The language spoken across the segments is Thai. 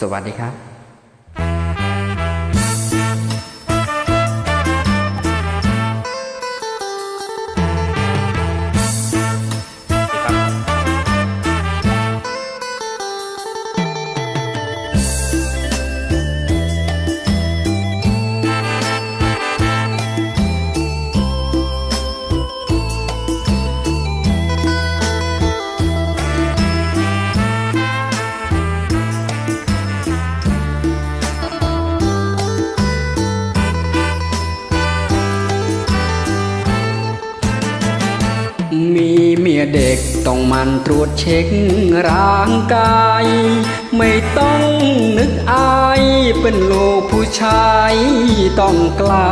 สวัสดีครับ เมียเด็กต้องมันตรวจเช็คร่างกาย ไม่ต้องนึกอายเป็นลูกผู้ชายต้องกล้า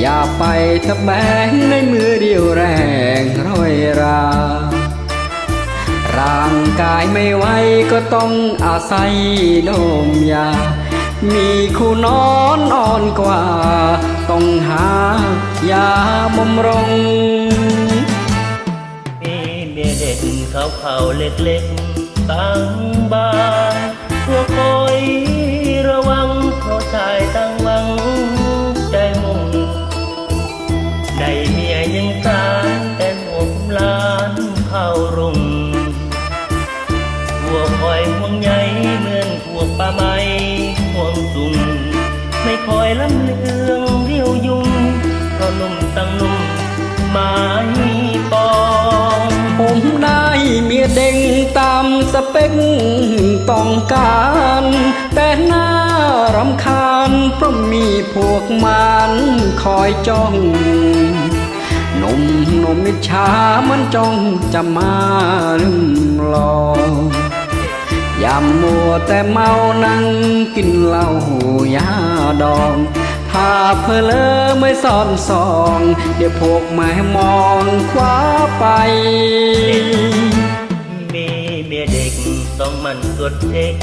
อย่าไปทะแบงในมือเดียวแรงร้อยรา ร่างกายไม่ไหวก็ต้องอาศัยนมยา มีคู่นอนอ่อนกว่า ต้องหายาบำรงมี เมียเด็กเขาเขาๆเล็กๆตั้งบ้านตัวคอยระวังเพราะชายตั้งหวังใจมุ่งได้เมียยังสารแต่หัวผมลานเข้ารุงหัวคอยห่วงใยเหมือนพวกป่าไม้ห่วงสุงไม่คอยลำเลือง สเปคต้องการ แต่น่ารำคาญเพราะมีพวกมันคอยจ้องนมนมมิจฉามันจ้องจะมาลืมลองอย่ามัวแต่เมานั่งกินเหล้ายาดองถ้าเพลอไม่สอนสอง เดี๋ยวพวกแม่มองคว้าไป เมียเด็กต้องมันกดเช็ค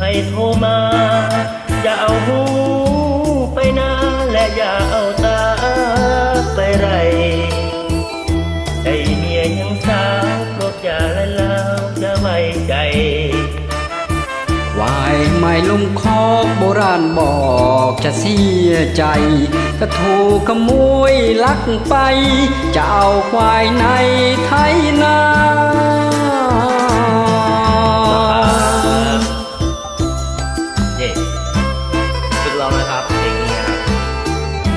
ให้โทรมา อย่าเอาหูไปนาและอย่าเอาตาไปไรได้เมียยังสาวโปรดอย่าละลาวจะไว้ใจวายไม่ลุ่มคอกโบราณบอกจะเสียใจ ก็ถูกขโมยลักไป จะเอาควายในไทยนา ร้องนะครับเพลงนี้ครับ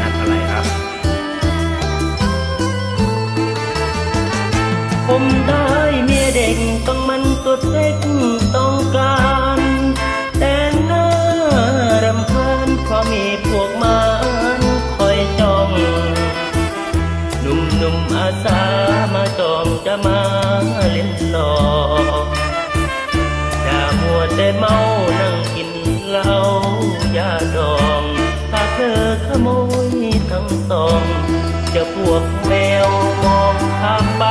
นัดอะไรครับ ผมได้เมียเด็กต้องมันตัวเล็กต้องการแต่หน้ารำคาญเพราะมีพวกมารคอยจ้องหนุ่มๆอาสามาจอมจะมาเล่นหลอก โมยทั้งสอง จะพวกแมวมองข้ามไป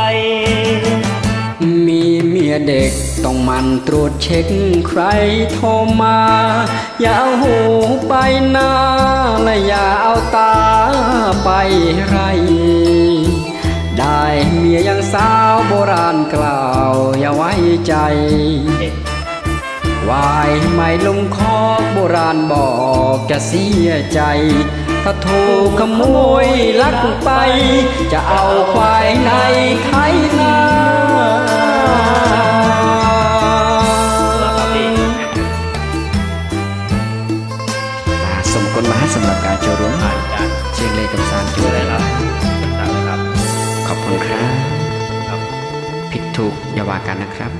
มีเมียเด็กต้องมันตรวจเช็คใครโทรมา อย่าเอาหูไปน้าและอย่าเอาตาไปไรได้เมียยังสาวโบราณกล่าว อย่าไว้ใจวายไม่ลงคอกโบราณบอกจะเสียใจ ถ้าถูกขโมยลักไป จะเอาควายในไทยนาสมควรมาให้สำหรับการโจรวมผ่านการเชียงเลกับซานจูดูเลเลยยคครัรับบตามเลยครับขอบคุณครับครับ ผิดถูกอย่าว่ากันนะครับ